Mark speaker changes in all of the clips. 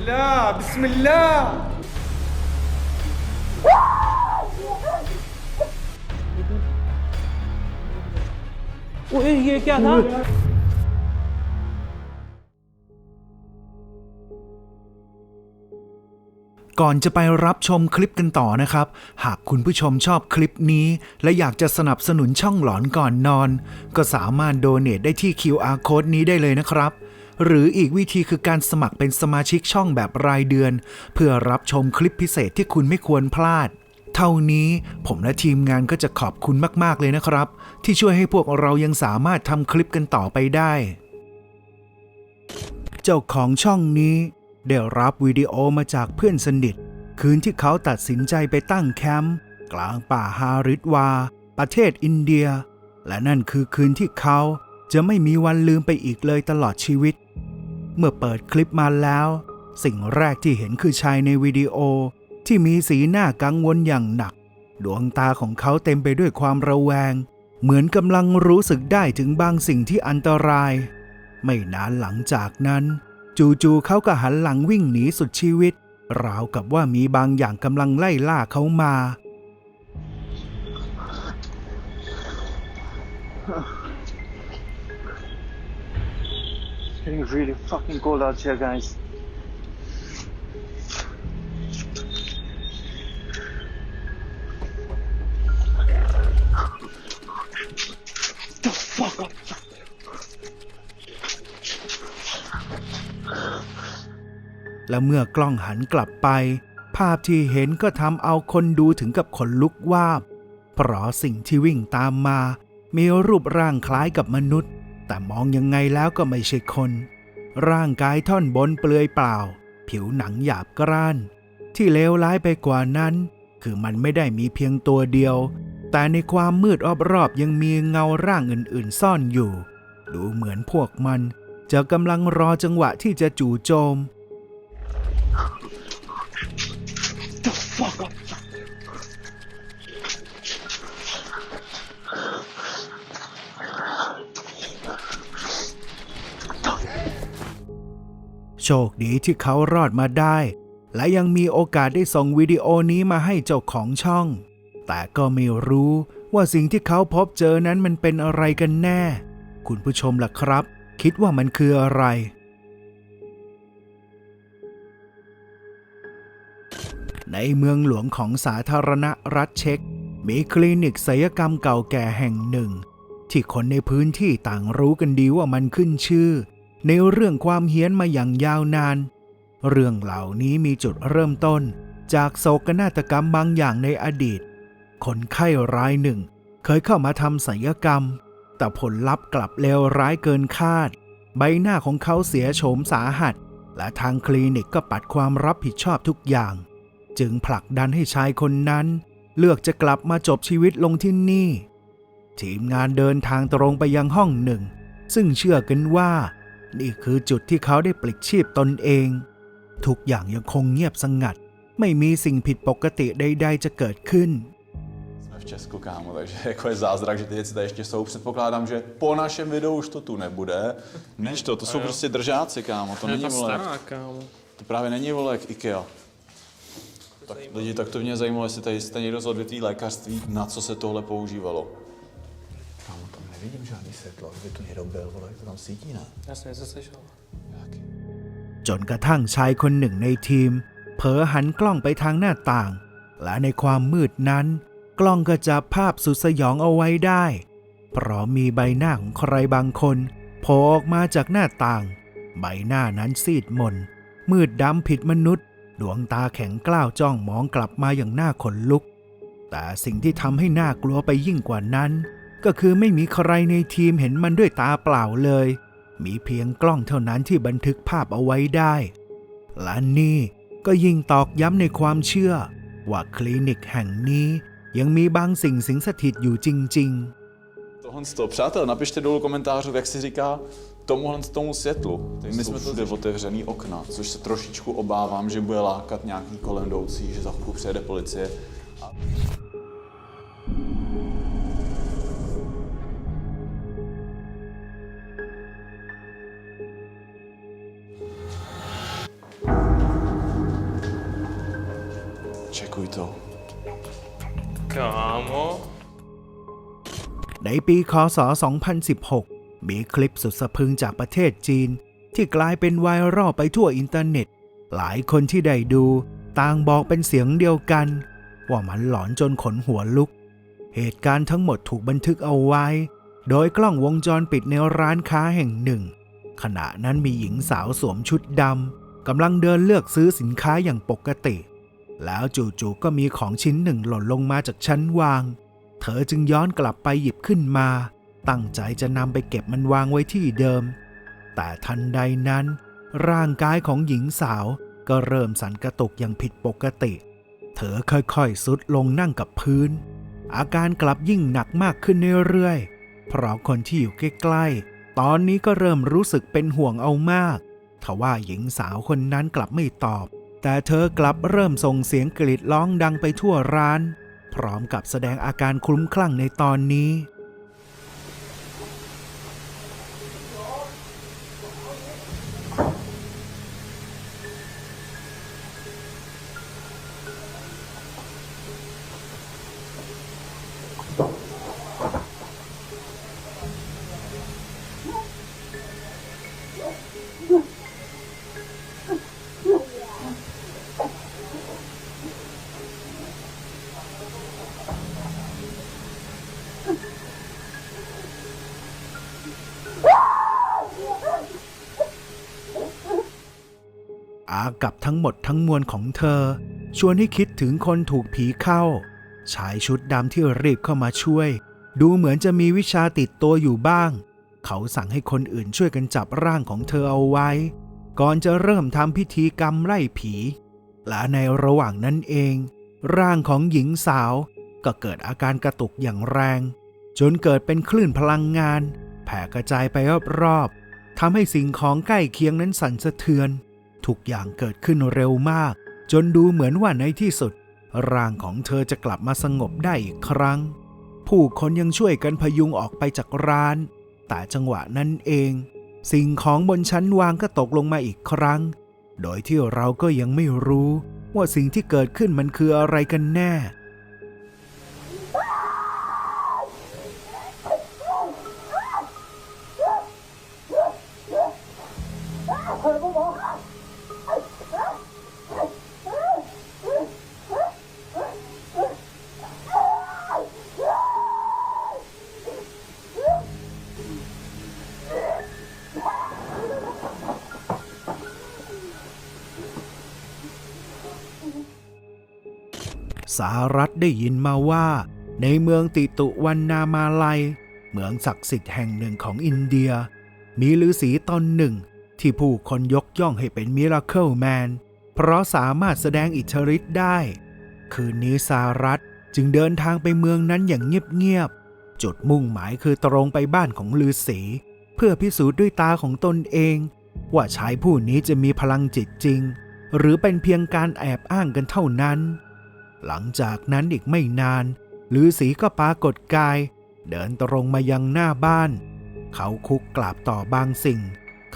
Speaker 1: الله بسم الله
Speaker 2: ओए ये क्या था
Speaker 3: ก่อนจะไปรับชมคลิปกันต่อนะครับ หากคุณผู้ชมชอบคลิปนี้ และอยากจะสนับสนุนช่องหลอนก่อนนอน ก็สามารถโดเน a t ได้ที่ QR code นี้ได้เลยนะครับ หรืออีกวิธีคือการสมัครเป็นสมาชิกช่องแบบรายเดือน เพื่อรับชมคลิปพิเศษที่คุณไม่ควรพลาด เท่านี้ผมและทีมงานก็จะขอบคุณมากๆเลยนะครับ ที่ช่วยให้พวกเรายังสามารถทำคลิปกันต่อไปได้ เจ้าของช่องนี้ ได้รับวิดีโอมาจากเพื่อนสนิท คืนที่เขาตัดสินใจไปตั้งแคมป์กลางป่าฮาริดวา ประเทศอินเดีย และนั่นคือคืนที่เขาจะไม่มีวันลืมไปอีกเลยตลอดชีวิต เมื่อเปิดคลิปมาแล้ว สิ่งแรกที่เห็นคือชายในวิดีโอที่มีสีหน้ากังวลอย่างหนัก ดวงตาของเขาเต็มไปด้วยความระแวง เหมือนกำลังรู้สึกได้ถึงบางสิ่งที่อันตราย ไม่นานหลังจากนั้น จู่ๆเขาก็หันหลังวิ่งหนีสุดชีวิต ราวกับว่ามีบางอย่างกำลังไล่ล่าเขามา
Speaker 4: It's getting really fucking cold out here, guys. The fuck up.
Speaker 3: และเมื่อกล้องหันกลับไป ภาพที่เห็นก็ทำเอาคนดูถึงกับขนลุกวาบ เพราะสิ่งที่วิ่งตามมา มีรูปร่างคล้ายกับมนุษย์ แต่มองยังไงแล้วก็ไม่ใช่คน ร่างกายท่อนบนเปลือยเปล่า ผิวหนังหยาบกร้าน ที่เลวร้ายไปกว่านั้น คือมันไม่ได้มีเพียงตัวเดียว แต่ในความมืดอรอบๆยังมีเงาร่างอื่นๆ ซ่อนอยู่ ดูเหมือนพวกมันจะกำลังรอจังหวะที่จะจู่โจม ชคดีที่เขารอดมาได้ และยังมีโอกาสได้ส่งวิดีโอนี้มาให้เจ้าของช่อง แต่ก็ไม่รู้ว่าสิ่งที่เขาพบเจอนั้นมันเป็นอะไรกันแน่ คุณผู้ชมล่ะครับ คิดว่ามันคืออะไร ในเมืองหลวงของสาธารณรัฐเช็กมีคลินิกศัลยกรรมเก่าแก่แห่งหนึ่ง ที่คนในพื้นที่ต่างรู้กันดีว่ามันขึ้นชื่อ ในเรื่องความเฮี้ยนมาอย่างยาวนาน เรื่องเหล่านี้มีจุดเริ่มต้น จากโศกนาฏกรรมบางอย่างในอดีต คนไข้รายหนึ่ง เคยเข้ามาทำศัลยกรรม แต่ผลลัพธ์กลับเลวร้ายเกินคาด ใบหน้าของเขาเสียโฉมสาหัส และทางคลินิกก็ปัดความรับผิดชอบทุกอย่าง จึงผลักดันให้ชายคนนั้น เลือกจะกลับมาจบชีวิตลงที่นี่ ทีมงานเดินทางตรงไปยังห้องหนึ่ง ซึ่งเชื่อกันว่า นี่คือจุดที่เขาได้ปลิดชีพตนเอง ทุกอย่างยังคงเงียบสงัด ไม่มีสิ่งผิดปกติใดๆจะเกิดขึ้น
Speaker 5: Jsme v Česku, kámo, takže jako je zázrak, že ty věci tady ještě jsou. Předpokládám, že po našem videu už to tu nebude. Víš to, to jsou prostě držáci, kámo, to není vole.
Speaker 2: tak, kámo.
Speaker 5: To právě není vole jak IKEA. Tak lidi, tak to mě zajímalo, jestli tady jste někdo z odvětví lékařství, na co se tohle používalo. Kámo, tam nevidím žádný světlo, kdyby tu někdo byl, vole, to tam svítí, ne?
Speaker 2: Já jsem něco slyšel.
Speaker 5: Jaký?
Speaker 3: จนกระทั่งชายคนหนึ่งในทีม เผลอหันกล้องไปทางหน้าต่าง และในความมืดนั้น กล้องก็จับภาพสุดสยองเอาไว้ได้ เพราะมีใบหน้าของใครบางคนโผล่ออกมาจากหน้าต่าง ใบหน้านั้นซีดมน มืดดำผิดมนุษย์ ดวงตาแข็งกล้าวจ้องมองกลับมาอย่างน่าขนลุก แต่สิ่งที่ทำให้น่ากลัวไปยิ่งกว่านั้น ก็คือไม่มีใครในทีมเห็นมันด้วยตาเปล่าเลย มีเพียงกล้องเท่านั้นที่บันทึกภาพเอาไว้ได้ และนี่ก็ยิ่งตอกย้ำในความเชื่อ ว่าคลินิกแห่งนี้ยังมีบางสิ่งสิงสถิตอยู่จริง ๆ
Speaker 5: Tohle to, přátel, napište dolů komentářů, jak si říká tomuhle tomu světlu. My jsme všude otevřený okna, což se trošičku obávám, že bude lákat nějaký kolem jdoucí, že za chvilku přijede policie. A...
Speaker 3: ในปีคศ 2016 มีคลิปสุดสะพึงจากประเทศจีน ที่กลายเป็นไวรัลไปทั่วอินเทอร์เน็ต หลายคนที่ได้ดู ต่างบอกเป็นเสียงเดียวกัน ว่ามันหลอนจนขนหัวลุก เหตุการณ์ทั้งหมดถูกบันทึกเอาไว้ โดยกล้องวงจรปิดในร้านค้าแห่งหนึ่ง ขณะนั้นมีหญิงสาวสวมชุดดำกำลังเดินเลือกซื้อสินค้าอย่างปกติ แล้วจู่ๆก็มีของชิ้นหนึ่งหล่นลงมาจากชั้นวาง เธอจึงย้อนกลับไปหยิบขึ้นมา ตั้งใจจะนำไปเก็บมันวางไว้ที่เดิม แต่ทันใดนั้น ร่างกายของหญิงสาวก็เริ่มสั่นกระตุกอย่างผิดปกติ เธอค่อยๆสุดลงนั่งกับพื้น อาการกลับยิ่งหนักมากขึ้นเรื่อยๆ เพราะคนที่อยู่ใกล้ๆ ตอนนี้ก็เริ่มรู้สึกเป็นห่วงเอามากทว่าหญิงสาวคนนั้นกลับไม่ตอบ แต่เธอกลับเริ่มส่งเสียงกรีดร้องดังไปทั่วร้าน พร้อมกับแสดงอาการคลุ้มคลั่งในตอนนี้ กับทั้งหมดทั้งมวลของเธอ ชวนให้คิดถึงคนถูกผีเข้า ชายชุดดำที่รีบเข้ามาช่วย ดูเหมือนจะมีวิชาติดตัวอยู่บ้าง เขาสั่งให้คนอื่นช่วยกันจับร่างของเธอเอาไว้ ก่อนจะเริ่มทำพิธีกรรมไล่ผี และในระหว่างนั้นเอง ร่างของหญิงสาวก็เกิดอาการกระตุกอย่างแรง จนเกิดเป็นคลื่นพลังงาน แผ่กระจายไปรอบๆทำให้สิ่งของใกล้เคียงนั้นสั่นสะเทือน ทุกอย่างเกิดขึ้นเร็วมาก จนดูเหมือนว่าในที่สุด ร่างของเธอจะกลับมาสงบได้อีกครั้ง ผู้คนยังช่วยกันพยุงออกไปจากร้าน แต่จังหวะนั้นเอง สิ่งของบนชั้นวางก็ตกลงมาอีกครั้ง โดยที่เราก็ยังไม่รู้ว่าสิ่งที่เกิดขึ้นมันคืออะไรกันแน่ สหรัฐได้ยินมาว่า ในเมืองติตุวันนามาลัย เมืองศักดิ์สิทธิ์แห่งหนึ่งของอินเดีย มีฤาษีตนหนึ่ง ที่ผู้คนยกย่องให้เป็นมิราเคิลแมน เพราะสามารถแสดงอิทธิฤทธิ์ได้ คืนนี้สหรัฐจึงเดินทางไปเมืองนั้นอย่างเงียบๆ จุดมุ่งหมายคือตรงไปบ้านของฤาษีเพื่อพิสูจน์ด้วยตาของตนเอง ว่าชายผู้นี้จะมีพลังจิตจริง หรือเป็นเพียงการแอบอ้างกันเท่านั้น หลังจากนั้นอีกไม่นานฤาษีก็ปรากฏกาย เดินตรงมายังหน้าบ้าน เขาคุกกราบต่อบางสิ่ง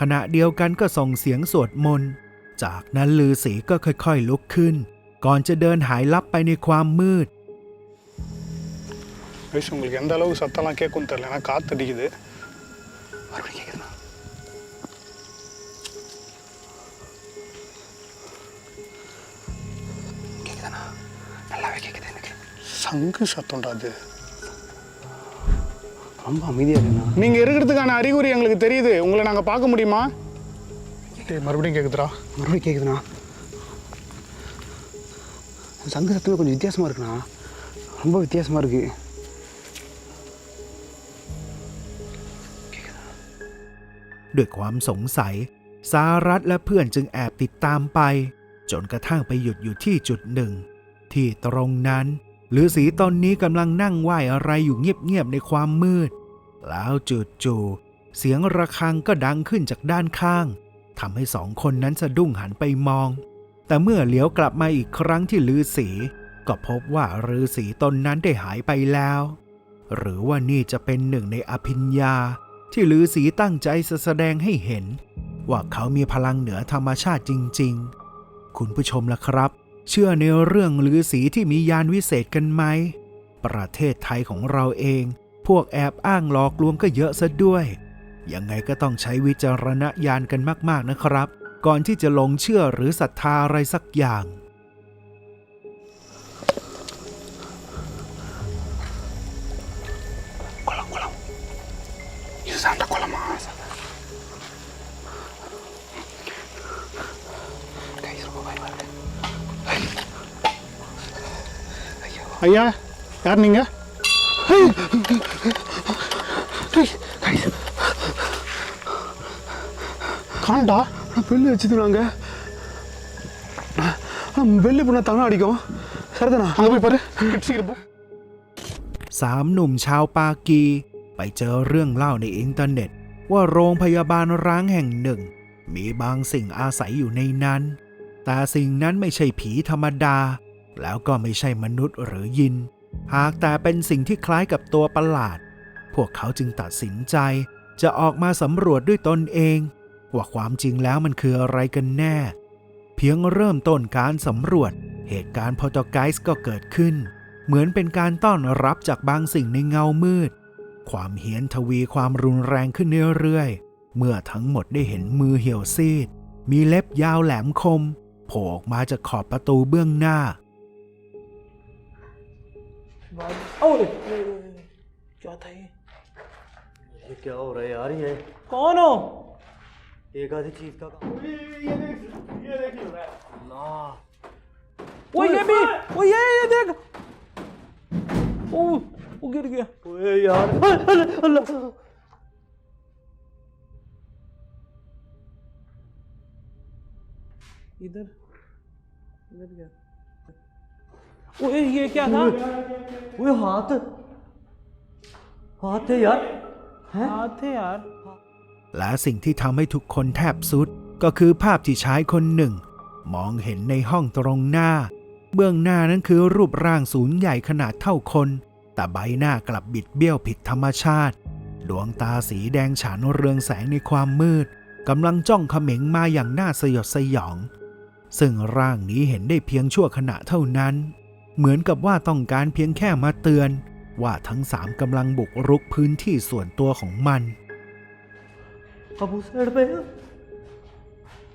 Speaker 3: ขณะเดียวกันก็ส่งเสียงสวดมนต์ จากนั้นฤาษีก็ค่อยๆลุกขึ้น ก่อนจะเดินหายลับไปในความมืด
Speaker 1: வயசு உங்களுக்கு எந்த அளவுக்கு சத்தம்லாம் கேட்கும்னு தெரியல ஏன்னா காற்று அடிக்குது மறுபடியும் கேட்குதுண்ணா சங்கு சத்தம்டா அது ரொம்ப அமைதியாக இருக்குண்ணா நீங்கள் இருக்கிறதுக்கான அறிகுறி எங்களுக்கு தெரியுது உங்களை நாங்கள் பார்க்க முடியுமா டேய் மறுபடியும் கேட்குதுடா
Speaker 6: மறுபடியும் கேட்குதுண்ணா சங்கு சத்தமே கொஞ்சம் வித்தியாசமாக இருக்குண்ணா ரொம்ப வித்தியாசமாக இருக்குது
Speaker 3: ด้วยความสงสัย สารัตและเพื่อนจึงแอบติดตามไป จนกระทั่งไปหยุดอยู่ที่จุดหนึ่ง ที่ตรงนั้น ฤาษีตอนนี้กำลังนั่งไหวอะไรอยู่เงียบๆในความมืด แล้วจู่ๆเสียงระฆังก็ดังขึ้นจากด้านข้างทำให้สองคนนั้นสะดุ้งหันไปมอง แต่เมื่อเหลียวกลับมาอีกครั้งที่ฤาษีก็พบว่าฤาษีตนนั้นได้หายไปแล้ว หรือว่านี่จะเป็นหนึ่งในอภิญญา ที่ฤาษีตั้งใจจะแสดงให้เห็น ว่าเขามีพลังเหนือธรรมชาติจริง ๆ คุณผู้ชมล่ะครับ เชื่อในเรื่องลือสีที่มียานวิเศษกันไหม ประเทศไทยของเราเอง พวกแอบอ้างหลอกลวงก็เยอะซะด้วย ยังไงก็ต้องใช้วิจารณญาณกันมากๆนะครับ ก่อนที่จะหลงเชื่อหรือศรัทธาอะไรสักอย่าง
Speaker 6: Guarda, guarda. Io santa con
Speaker 1: ஐயா யார் நீங்க
Speaker 6: Guys,
Speaker 1: காண்டா
Speaker 6: பெல்லு வச்சுதுனாங்க பெல்லு பண்ண தானே அடிக்கும் சரிதானா
Speaker 1: அங்க போய் பாரு சீக்கிரம் போ
Speaker 3: สามหนุ่มชาวปากี ไปเจอเรื่องเล่าในอินเทอร์เน็ต ว่าโรงพยาบาลร้างแห่งหนึ่ง มีบางสิ่งอาศัยอยู่ในนั้น แต่สิ่งนั้นไม่ใช่ผีธรรมดา แล้วก็ไม่ใช่มนุษย์หรือยิน หากแต่เป็นสิ่งที่คล้ายกับตัวประหลาด พวกเขาจึงตัดสินใจจะออกมาสำรวจด้วยตนเอง ว่าความจริงแล้วมันคืออะไรกันแน่ เพียงเริ่มต้นการสำรวจ เหตุการณ์พอตไกส์ก็เกิดขึ้น เหมือนเป็นการต้อนรับจากบางสิ่งในเงามืด ความเฮี้ยนทวีความรุนแรงขึ้นเรื่อยๆ เมื่อทั้งหมดได้เห็นมือเหี่ยวซีด มีเล็บยาวแหลมคมโผล่ออกมาจากขอบประตูเบื้องหน้า
Speaker 2: ओए क्या था ये?
Speaker 7: ये क्या हो रहा है यार ये?
Speaker 2: कौन हो?
Speaker 7: एक आधी चीज़ का काम
Speaker 2: वो ये भी वो ये ये देख। ओ वो गिर गया।
Speaker 7: ओए यार। अल्लाह
Speaker 2: इधर इधर क्या ओए ये क्या था
Speaker 7: ओए हाथ हाथ है यार हैं
Speaker 2: हाथ है यार
Speaker 3: และสิ่งที่ทำให้ทุกคนแทบสุด ก็คือภาพที่ชายคนหนึ่ง มองเห็นในห้องตรงหน้า เบื้องหน้านั้นคือรูปร่างสูงใหญ่ขนาดเท่าคน แต่ใบหน้ากลับบิดเบี้ยวผิดธรรมชาติ ดวงตาสีแดงฉานเรืองแสงในความมืดกำลังจ้องเขม็งมาอย่างน่าสยดสยอง ซึ่งร่างนี้เห็นได้เพียงชั่วขณะเท่านั้น เหมือนกับว่าต้องการเพียงแค่มาเตือน ว่าทั้งสามกำลังบุกรุกพื้นที่ส่วนตัวของมัน
Speaker 7: अब उस साइड पे है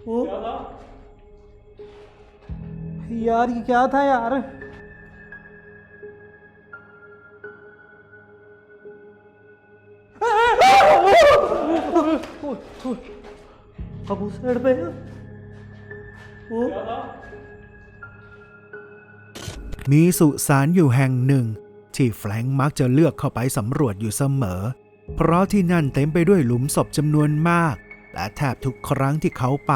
Speaker 7: वो
Speaker 2: यार ये क्या था यार
Speaker 7: अब उस साइड पे है वो
Speaker 3: มีสุสานอยู่แห่งหนึ่ง ที่แฟรงค์มักจะเลือกเข้าไปสำรวจอยู่เสมอ เพราะที่นั่นเต็มไปด้วยหลุมศพจำนวนมาก และแทบทุกครั้งที่เขาไป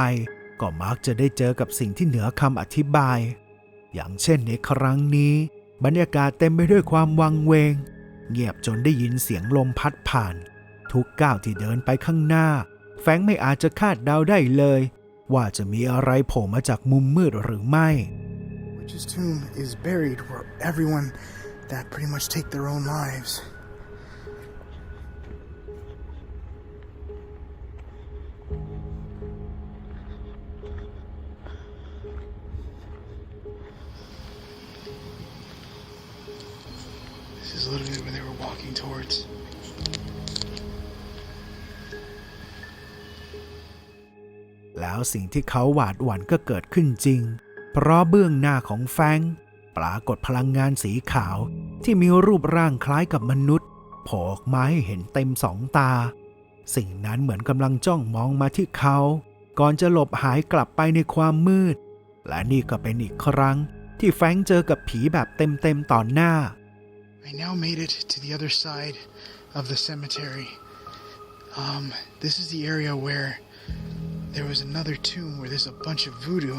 Speaker 3: ก็มักจะได้เจอกับสิ่งที่เหนือคำอธิบาย อย่างเช่นในครั้งนี้ บรรยากาศเต็มไปด้วยความวังเวง เงียบจนได้ยินเสียงลมพัดผ่าน ทุกก้าวที่เดินไปข้างหน้า แฟรงค์ไม่อาจจะคาดเดาได้เลย ว่าจะมีอะไรโผล่มาจากมุมมืดหรือไม่
Speaker 8: Witch's tomb is buried where everyone that pretty much take their own lives. This is literally where they were walking towards.
Speaker 3: แล้วสิ่งที่เขาหวาดหวั่นก็เกิดขึ้นจริง เพราะเบื้องหน้าของแฟงปรากฏพลังงานสีขาวที่มีรูปร่างคล้ายกับมนุษย์โผล่ออกมาให้เห็นเต็มสองตา สิ่งนั้นเหมือนกำลังจ้องมองมาที่เขา ก่อนจะหลบหายกลับไปในความมืด และนี่ก็เป็นอีกครั้งที่แฟงเจอกับผีแบบเต็มๆต่อหน้า
Speaker 8: I now made it to the other side of the cemetery. Um, this is the area where there was another tomb where there's a bunch of voodoo.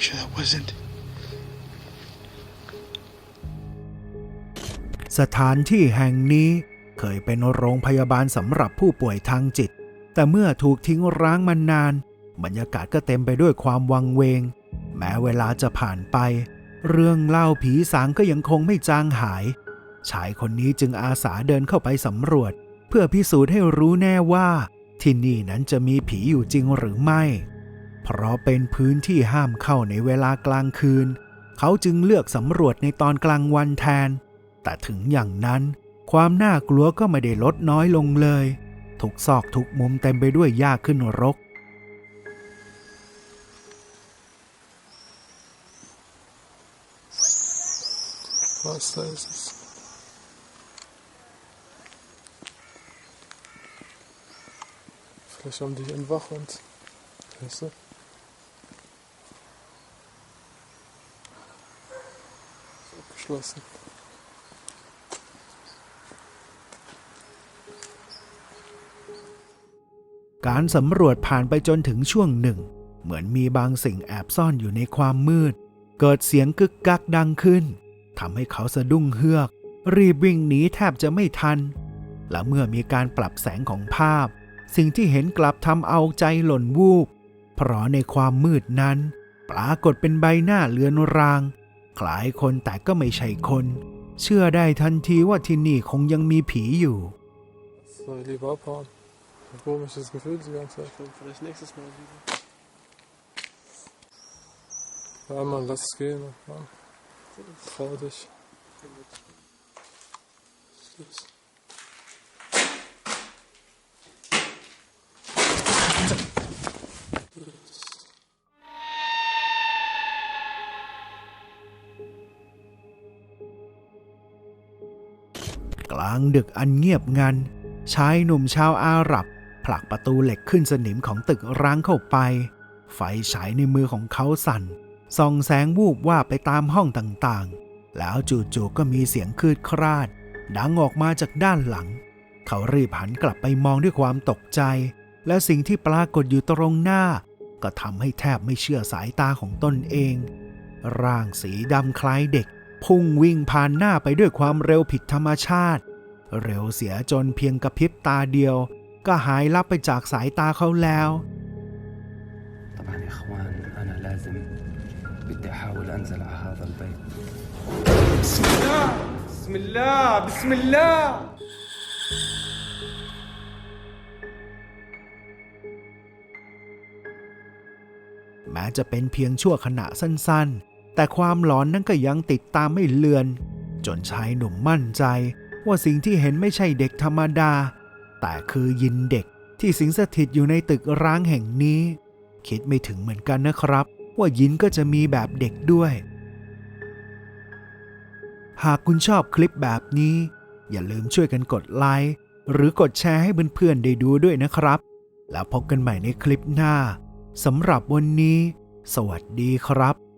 Speaker 8: Make sure that wasn't.
Speaker 3: สถานที่แห่งนี้เคยเป็นโรงพยาบาลสำหรับผู้ป่วยทางจิต แต่เมื่อถูกทิ้งร้างมานาน บรรยากาศก็เต็มไปด้วยความวังเวง แม้เวลาจะผ่านไป เรื่องเล่าผีสางก็ยังคงไม่จางหาย ชายคนนี้จึงอาสาเดินเข้าไปสำรวจ เพื่อพิสูจน์ให้รู้แน่ว่า ที่นี่นั้นจะมีผีอยู่จริงหรือไม่ เพราะเป็นพื้นที่ห้ามเข้าในเวลากลางคืน เขาจึงเลือกสำรวจในตอนกลางวันแทน แต่ถึงอย่างนั้น ความน่ากลัวก็ไม่ได้ลดน้อยลงเลย ทุกซอกทุกมุมเต็มไปด้วยหญ้าขึ้นรก
Speaker 2: Was da ist es? Vielleicht haben die einen Wachhund. Weißt geschlossen.
Speaker 3: การสำรวจผ่านไปจนถึงช่วงหนึ่ง เหมือนมีบางสิ่งแอบซ่อนอยู่ในความมืด เกิดเสียงกึกกักดังขึ้นทำให้เขาสะดุ้งเฮือก รีบวิ่งหนีแทบจะไม่ทัน และเมื่อมีการปรับแสงของภาพ สิ่งที่เห็นกลับทำเอาใจหล่นวูบ เพราะในความมืดนั้น ปรากฏเป็นใบหน้าเลือนราง คล้ายคนแต่ก็ไม่ใช่คน เชื่อได้ทันทีว่าที่นี่คงยังมีผีอยู่
Speaker 2: Soll ich lieber abhauen? Ein komisches Gefühl die ganze Zeit. Vielleicht nächstes Mal wieder. Ja, Mann, lass es gehen. Mann. Trau dich. Los.
Speaker 3: ลางดึกอันเงียบงัน ชายหนุ่มชาวอาหรับ ผลักประตูเหล็กขึ้นสนิมของตึกร้างเข้าไป ไฟฉายในมือของเขาสั่น ส่องแสงวูบว่าบไปตามห้องต่างๆ แล้วจู่ๆก็มีเสียงคืดคราด ดังออกมาจากด้านหลัง เขารีบหันกลับไปมองด้วยความตกใจ และสิ่งที่ปรากฏอยู่ตรงหน้า ก็ทำให้แทบไม่เชื่อสายตาของตนเอง ร่างสีดำคล้ายเด็กพุ่งวิ่งผ่านหน้าไปด้วยความเร็วผิดธรรมชาติ เร็วเสียจนเพียงกระพริบตาเดียว ก็หายลับไปจากสายตาเขาแล้ว
Speaker 6: طبعا يا اخوان انا لازم بدي احاول انزل على هذا البيت
Speaker 7: بسم الله بسم الله
Speaker 3: แม้จะเป็นเพียงชั่วขณะสั้นๆ แต่ความหลอนนั้นก็ยังติดตามไม่เลือน จนชายหนุ่มมั่นใจ ว่าสิ่งที่เห็นไม่ใช่เด็กธรรมดา แต่คือยินเด็กที่สิงสถิตอยู่ในตึกร้างแห่งนี้ คิดไม่ถึงเหมือนกันนะครับ ว่ายินก็จะมีแบบเด็กด้วย หากคุณชอบคลิปแบบนี้ อย่าลืมช่วยกันกดไลค์หรือกดแชร์ให้เพื่อนๆได้ดูด้วยนะครับ แล้วพบกันใหม่ในคลิปหน้าสำหรับวันนี้ สวัสดีครับ